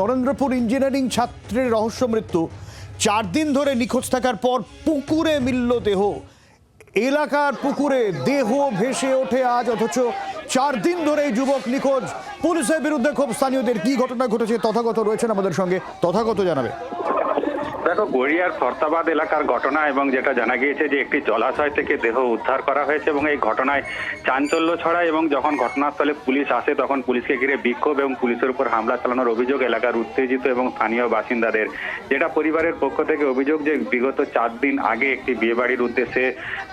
Narendrapur engineering ছাত্রের রহস্য মৃত্যু। চার দিন ধরে নিখোঁজ থাকার পর পুকুরে মিলল দেহ। এলাকার পুকুরে দেহ ভেসে ওঠে আজ, অথচ চার দিন ধরে এই যুবক নিখোঁজ। পুলিশের বিরুদ্ধে খুব স্থানীয়দের কি ঘটনা ঘটেছে, তথাগত রয়েছেন আমাদের সঙ্গে। তথাগত জানাবে। দেখো, গড়িয়ার ফরতাবাদ এলাকার ঘটনা এবং যেটা জানা গিয়েছে যে একটি জলাশয় থেকে দেহ উদ্ধার করা হয়েছে এবং এই ঘটনায় চাঞ্চল্য ছড়ায় এবং যখন ঘটনাস্থলে পুলিশ আসে, তখন পুলিশকে ঘিরে বিক্ষোভ এবং পুলিশের উপর হামলা চালানোর অভিযোগ এলাকার উত্তেজিত এবং স্থানীয় বাসিন্দাদের। যেটা পরিবারের পক্ষ থেকে অভিযোগ যে বিগত চার দিন আগে একটি বিয়েবাড়ির উদ্দেশ্যে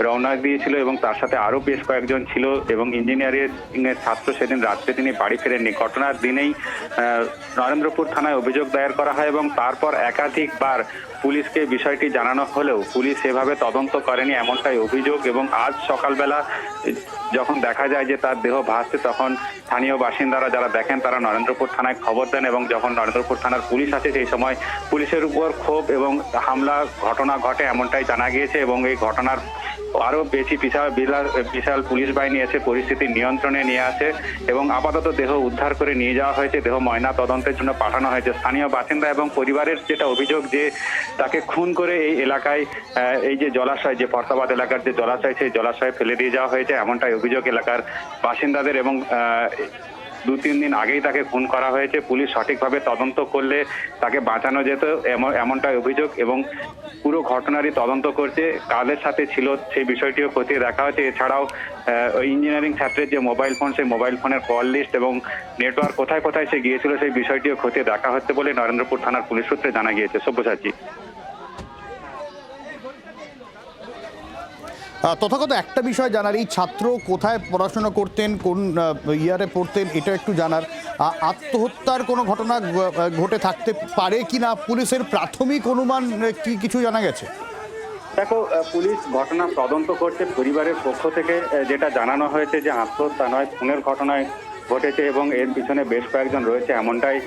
রওনা দিয়েছিল এবং তার সাথে আরও বেশ কয়েকজন ছিল এবং ইঞ্জিনিয়ারিং এর ছাত্র সেদিন রাত্রে তিনি বাড়ি ফেরেননি। ঘটনার দিনেই নরেন্দ্রপুর থানায় অভিযোগ দায়ের করা হয় এবং তারপর একাধিকবার পুলিশকে বিষয়টি জানানো হলেও পুলিশ সেভাবে তদন্ত করেনি এমনটাই অভিযোগ এবং আজ সকালবেলা, যখন দেখা যায় যে তার দেহ ভাসছে, তখন স্থানীয় বাসিন্দারা যারা দেখেন তারা নরেন্দ্রপুর থানায় খবর দেন এবং যখন নরেন্দ্রপুর থানার পুলিশ আসে সেই সময় পুলিশের উপর ক্ষোভ এবং হামলা ঘটনা ঘটে এমনটাই জানা গিয়েছে এবং এই ঘটনার আরও বেশি বিশাল বিশাল পুলিশ বাহিনী এসে পরিস্থিতি নিয়ন্ত্রণে নিয়ে আসে এবং আপাতত দেহ উদ্ধার করে নিয়ে যাওয়া হয়েছে, দেহ ময়না তদন্তের জন্য পাঠানো হয়েছে। স্থানীয় বাসিন্দা এবং পরিবারের যেটা অভিযোগ যে তাকে খুন করে এই এলাকায় এই যে জলাশয়, যে ফরতাবাদ এলাকার যে জলাশয়, সেই জলাশয়ে ফেলে দিয়ে যাওয়া হয়েছে, এমনটাই অভিযোগ এলাকার বাসিন্দাদের এবং দু তিন দিন আগেই তাকে খুন করা হয়েছে। পুলিশ সঠিকভাবে তদন্ত করলে তাকে বাঁচানো যেত, এমন- এমনটাই অভিযোগ এবং পুরো ঘটনারই তদন্ত করছে। কাদের সাথে ছিল সেই বিষয়টিও খতিয়ে দেখা হচ্ছে এছাড়াও ইঞ্জিনিয়ারিং ছাত্রের যে মোবাইল ফোন সেই মোবাইল ফোনের কল লিস্ট এবং নেটওয়ার্ক কোথায় কোথায় সে গিয়েছিল, সেই বিষয়টিও খতিয়ে দেখা হচ্ছে বলে নরেন্দ্রপুর থানার পুলিশ সূত্রে জানা গিয়েছে। সব্যসাচী। তথাগত একটা বিষয় জানার এই ছাত্র কোথায় পড়াশোনা করতেন, কোন ইয়ারে পড়তেন, এটা একটু জানার। আত্মহত্যার কোনো ঘটনা ঘটে থাকতে পারে কি না পুলিশের প্রাথমিক অনুমান কি কিছু জানা গেছে? দেখো পুলিশ ঘটনা তদন্ত করছে পরিবারের পক্ষ থেকে যেটা জানানো হয়েছে যে আত্মহত্যা নয়, খুনের ঘটনায় ঘটেছে এবং এর পিছনে বেশ কয়েকজন রয়েছে এমনটাই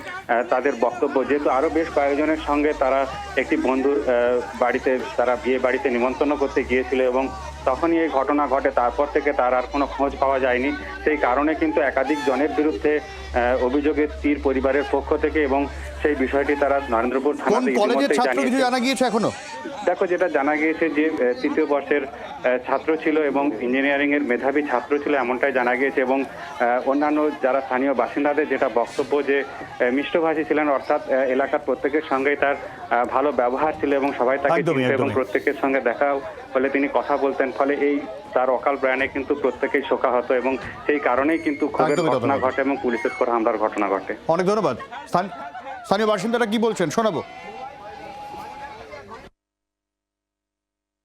তাদের বক্তব্য। যেহেতু আরও বেশ কয়েকজনের সঙ্গে তারা একটি বন্ধুর বাড়িতে, তারা বিয়ে বাড়িতে নিমন্ত্রণ করতে গিয়েছিল এবং তখনই এই ঘটনা ঘটে। তারপর থেকে তার আর কোনো খোঁজ পাওয়া যায়নি। সেই কারণে কিন্তু একাধিক জনের বিরুদ্ধে অভিযোগের তীর পরিবারের পক্ষ থেকে এবং সেই বিষয়টি তারা নরেন্দ্রপুর কোন কলেজের ছাত্র কিছু জানা গিয়েছে এখনও? দেখো যেটা জানা গিয়েছে যে তৃতীয় বর্ষের ছাত্র ছিল এবং ইঞ্জিনিয়ারিং এর মেধাবী ছাত্র ছিল এমনটাই জানা গিয়েছে এবং অন্যান্য যারা স্থানীয় বাসিন্দাদের যেটা বক্তব্য যে মিষ্টভাষী ছিলেন অর্থাৎ এলাকার প্রত্যেকের সঙ্গেই তার ভালো ব্যবহার ছিল এবং সবাই তাকে এবং প্রত্যেকের সঙ্গে দেখা হলে তিনি কথা বলতেন। ফলে এই তার অকাল প্রয়াণে কিন্তু প্রত্যেকেই শোকাহত এবং সেই কারণেই কিন্তু ঘটনা ঘটে এবং পুলিশের পর হামলার ঘটনা ঘটে। অনেক ধন্যবাদ। স্থানীয় বাসিন্দারা কি বলছেন? শোনাবো।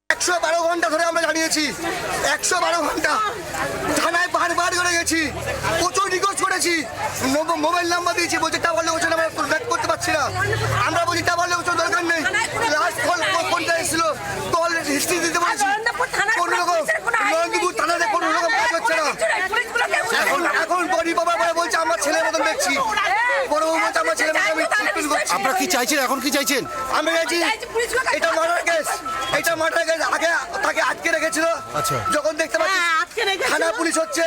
একশো বারো ঘণ্টা ধরে আমরা দাঁড়িয়েছি একশো বারো ঘণ্টা থানায় বারবার করে গেছি। প্রচুর রিকোয়েস্ট করেছি। মোবাইল নাম্বার দিয়েছি, বলছে করতে পারছি না আমরা বলি টাওয়ার লোকেশন দরকার নেই লাস্ট কল কোনটা এসেছিল কল হিস্ট্রি দিতে বলেছি কোনো রকম নরেন্দ্রপুর থানাতে কোনো রকম কাজ হচ্ছে না এখন এখন বডি বাবা বলে বলছে আমার ছেলের মতন দেখছি বড় বউ বলছে আমার ছেলের মতন আমি ট্রিটমেন্ট করছি আপনারা কি চাইছেন? এখন কি চাইছেন? আমি চাইছি এটা মার্ডার কেস এটা মার্ডার কেস আগে তাকে আটকে রেখেছিল। আচ্ছা। যখন দেখতে পাচ্ছি হ্যাঁ, আটকে রেখেছিল। থানা পুলিশ হচ্ছে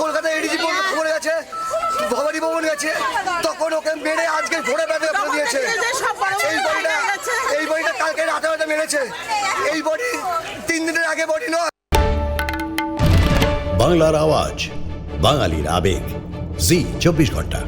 কলকাতা এডিজি খবর গেছে ভবানী ভবন গেছে তখন ওকে মেরে আজকে ঘোড়া ব্যাগে ফেলে দিয়েছে। এই বডিটা এই বডিটা কালকে রাতে রাতে মেরেছে। এই বডি তিন দিনের আগে বডি নয়। বাংলার আওয়াজ বাঙালির আবেগ। জি চব্বিশ ঘণ্টা।